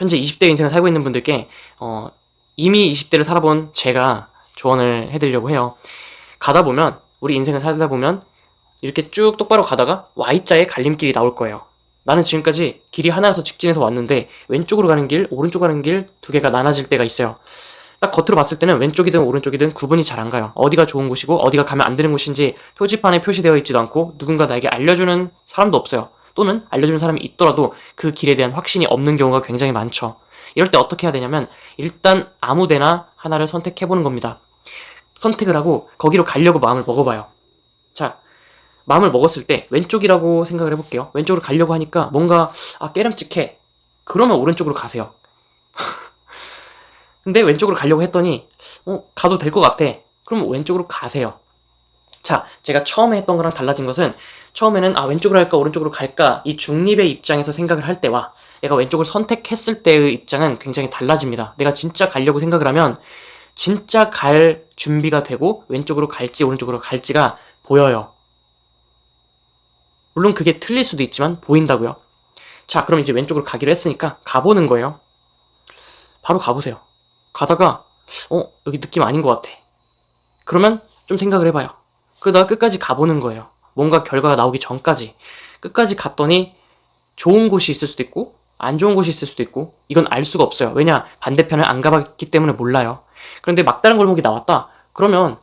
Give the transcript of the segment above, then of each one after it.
현재 20대 인생을 살고 있는 분들께 어, 이미 20대를 살아본 제가 조언을 해드리려고 해요. 가다 보면 우리 인생을 살다 보면 이렇게 쭉 똑바로 가다가 Y자의 갈림길이 나올 거예요. 나는 지금까지 길이 하나여서 직진해서 왔는데 왼쪽으로 가는 길, 오른쪽으로 가는 길 두 개가 나눠질 때가 있어요. 딱 겉으로 봤을 때는 왼쪽이든 오른쪽이든 구분이 잘 안 가요. 어디가 좋은 곳이고 어디가 가면 안 되는 곳인지 표지판에 표시되어 있지도 않고 누군가 나에게 알려주는 사람도 없어요. 또는 알려주는 사람이 있더라도 그 길에 대한 확신이 없는 경우가 굉장히 많죠. 이럴 때 어떻게 해야 되냐면 일단 아무 데나 하나를 선택해보는 겁니다. 선택을 하고 거기로 가려고 마음을 먹어봐요. 자, 마음을 먹었을 때 왼쪽이라고 생각을 해볼게요. 왼쪽으로 가려고 하니까 뭔가 아 깨름직해. 그러면 오른쪽으로 가세요. 근데 왼쪽으로 가려고 했더니 어 가도 될 것 같아. 그럼 왼쪽으로 가세요. 자, 제가 처음에 했던 거랑 달라진 것은 처음에는 아 왼쪽으로 할까 오른쪽으로 갈까 이 중립의 입장에서 생각을 할 때와 내가 왼쪽을 선택했을 때의 입장은 굉장히 달라집니다. 내가 진짜 가려고 생각을 하면 진짜 갈 준비가 되고 왼쪽으로 갈지 오른쪽으로 갈지가 보여요. 물론 그게 틀릴 수도 있지만 보인다고요. 자, 그럼 이제 왼쪽으로 가기로 했으니까 가보는 거예요. 바로 가보세요. 가다가 어 여기 느낌 아닌 것 같아. 그러면 좀 생각을 해봐요. 그러다가 끝까지 가보는 거예요. 뭔가 결과가 나오기 전까지 끝까지 갔더니 좋은 곳이 있을 수도 있고 안 좋은 곳이 있을 수도 있고 이건 알 수가 없어요. 왜냐 반대편을 안 가봤기 때문에 몰라요. 그런데 막다른 골목이 나왔다. 그러면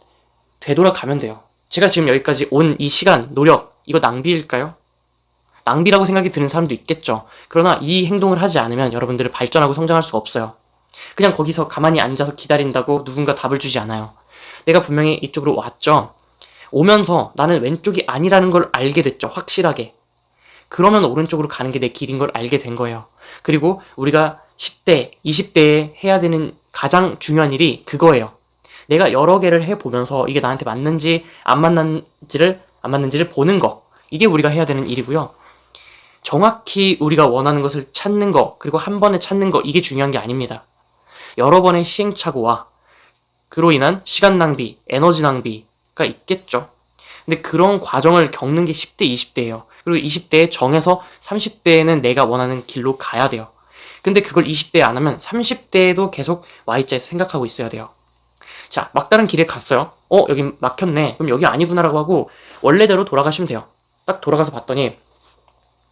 되돌아가면 돼요. 제가 지금 여기까지 온 이 시간, 노력 이거 낭비일까요? 낭비라고 생각이 드는 사람도 있겠죠. 그러나 이 행동을 하지 않으면 여러분들을 발전하고 성장할 수가 없어요. 그냥 거기서 가만히 앉아서 기다린다고 누군가 답을 주지 않아요. 내가 분명히 이쪽으로 왔죠. 오면서 나는 왼쪽이 아니라는 걸 알게 됐죠. 확실하게. 그러면 오른쪽으로 가는 게 내 길인 걸 알게 된 거예요. 그리고 우리가 10대, 20대에 해야 되는 가장 중요한 일이 그거예요. 내가 여러 개를 해보면서 이게 나한테 맞는지 안 맞는지를 안 맞는지를 보는 거. 이게 우리가 해야 되는 일이고요. 정확히 우리가 원하는 것을 찾는 거, 그리고 한 번에 찾는 거, 이게 중요한 게 아닙니다. 여러 번의 시행착오와 그로 인한 시간 낭비, 에너지 낭비가 있겠죠. 근데 그런 과정을 겪는 게 10대, 20대예요. 그리고 20대에 정해서 30대에는 내가 원하는 길로 가야 돼요. 근데 그걸 20대에 안 하면 30대에도 계속 Y자에서 생각하고 있어야 돼요. 자, 막다른 길에 갔어요. 어, 여기 막혔네. 그럼 여기 아니구나라고 하고 원래대로 돌아가시면 돼요. 딱 돌아가서 봤더니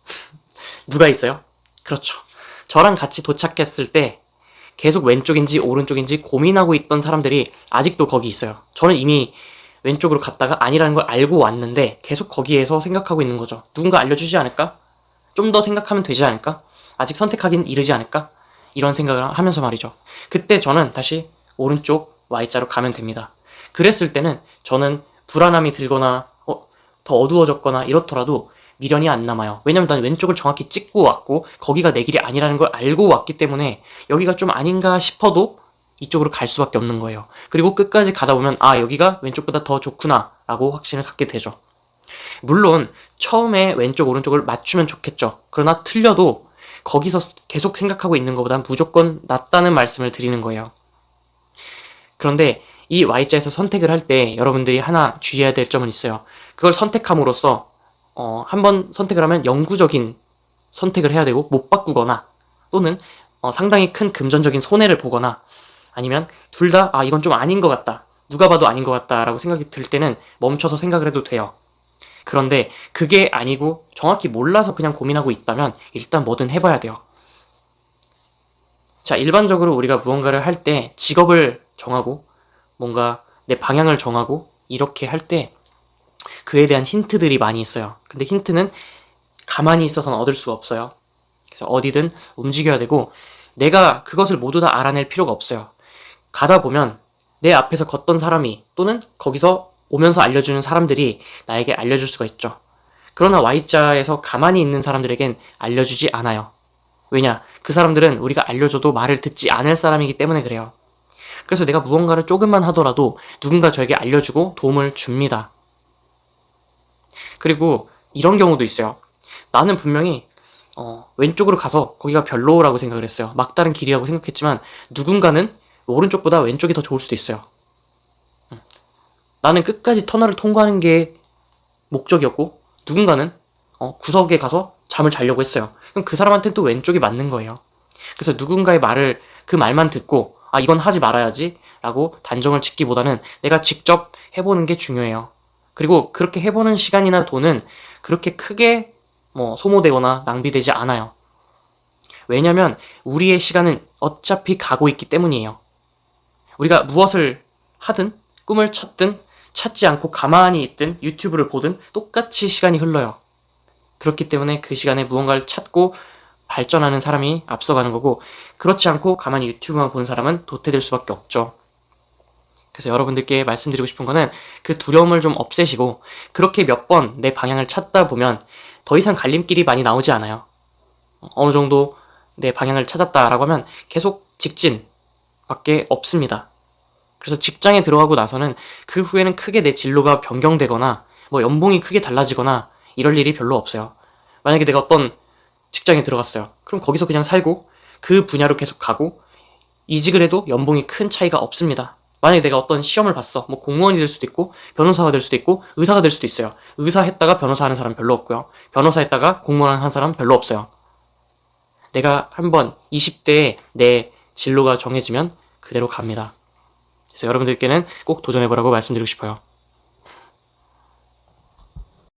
누가 있어요? 그렇죠. 저랑 같이 도착했을 때 계속 왼쪽인지 오른쪽인지 고민하고 있던 사람들이 아직도 거기 있어요. 저는 이미 왼쪽으로 갔다가 아니라는 걸 알고 왔는데 계속 거기에서 생각하고 있는 거죠. 누군가 알려주지 않을까? 좀 더 생각하면 되지 않을까? 아직 선택하긴 이르지 않을까? 이런 생각을 하면서 말이죠. 그때 저는 다시 오른쪽 Y자로 가면 됩니다. 그랬을 때는 저는 불안함이 들거나 어, 더 어두워졌거나 이렇더라도 미련이 안 남아요. 왜냐면 난 왼쪽을 정확히 찍고 왔고 거기가 내 길이 아니라는 걸 알고 왔기 때문에 여기가 좀 아닌가 싶어도 이쪽으로 갈 수밖에 없는 거예요. 그리고 끝까지 가다 보면 아 여기가 왼쪽보다 더 좋구나 라고 확신을 갖게 되죠. 물론 처음에 왼쪽 오른쪽을 맞추면 좋겠죠. 그러나 틀려도 거기서 계속 생각하고 있는 것보단 무조건 낫다는 말씀을 드리는 거예요. 그런데 이 Y자에서 선택을 할 때 여러분들이 하나 주의해야 될 점은 있어요. 그걸 선택함으로써 어, 한번 선택을 하면 영구적인 선택을 해야 되고 못 바꾸거나 또는 어, 상당히 큰 금전적인 손해를 보거나 아니면 둘 다 아 이건 좀 아닌 것 같다 누가 봐도 아닌 것 같다라고 생각이 들 때는 멈춰서 생각을 해도 돼요. 그런데 그게 아니고 정확히 몰라서 그냥 고민하고 있다면 일단 뭐든 해봐야 돼요. 자 일반적으로 우리가 무언가를 할 때 직업을 정하고 뭔가 내 방향을 정하고 이렇게 할 때 그에 대한 힌트들이 많이 있어요. 근데 힌트는 가만히 있어서는 얻을 수가 없어요. 그래서 어디든 움직여야 되고 내가 그것을 모두 다 알아낼 필요가 없어요. 가다 보면 내 앞에서 걷던 사람이 또는 거기서 오면서 알려주는 사람들이 나에게 알려줄 수가 있죠. 그러나 Y자에서 가만히 있는 사람들에겐 알려주지 않아요. 왜냐? 그 사람들은 우리가 알려줘도 말을 듣지 않을 사람이기 때문에 그래요. 그래서 내가 무언가를 조금만 하더라도 누군가 저에게 알려주고 도움을 줍니다. 그리고 이런 경우도 있어요. 나는 분명히 어, 왼쪽으로 가서 거기가 별로라고 생각을 했어요. 막다른 길이라고 생각했지만 누군가는 오른쪽보다 왼쪽이 더 좋을 수도 있어요. 음. 나는 끝까지 터널을 통과하는 게 목적이었고 누군가는 어, 구석에 가서 잠을 자려고 했어요. 그럼 그 사람한테는 또 왼쪽이 맞는 거예요. 그래서 누군가의 말을 그 말만 듣고 아 이건 하지 말아야지 라고 단정을 짓기보다는 내가 직접 해보는 게 중요해요. 그리고 그렇게 해보는 시간이나 돈은 그렇게 크게 뭐 소모되거나 낭비되지 않아요. 왜냐면 우리의 시간은 어차피 가고 있기 때문이에요. 우리가 무엇을 하든 꿈을 찾든 찾지 않고 가만히 있든 유튜브를 보든 똑같이 시간이 흘러요. 그렇기 때문에 그 시간에 무언가를 찾고 발전하는 사람이 앞서가는 거고 그렇지 않고 가만히 유튜브만 보는 사람은 도태될 수밖에 없죠. 그래서 여러분들께 말씀드리고 싶은 거는 그 두려움을 좀 없애시고 그렇게 몇 번 내 방향을 찾다 보면 더 이상 갈림길이 많이 나오지 않아요. 어느 정도 내 방향을 찾았다라고 하면 계속 직진 밖에 없습니다. 그래서 직장에 들어가고 나서는 그 후에는 크게 내 진로가 변경되거나 뭐 연봉이 크게 달라지거나 이럴 일이 별로 없어요. 만약에 내가 어떤 직장에 들어갔어요. 그럼 거기서 그냥 살고 그 분야로 계속 가고 이직을 해도 연봉이 큰 차이가 없습니다. 만약에 내가 어떤 시험을 봤어. 뭐 공무원이 될 수도 있고 변호사가 될 수도 있고 의사가 될 수도 있어요. 의사 했다가 변호사 하는 사람 별로 없고요. 변호사 했다가 공무원 하는 사람 별로 없어요. 내가 한번 20대에 내 진로가 정해지면 그대로 갑니다. 그래서 여러분들께는 꼭 도전해보라고 말씀드리고 싶어요.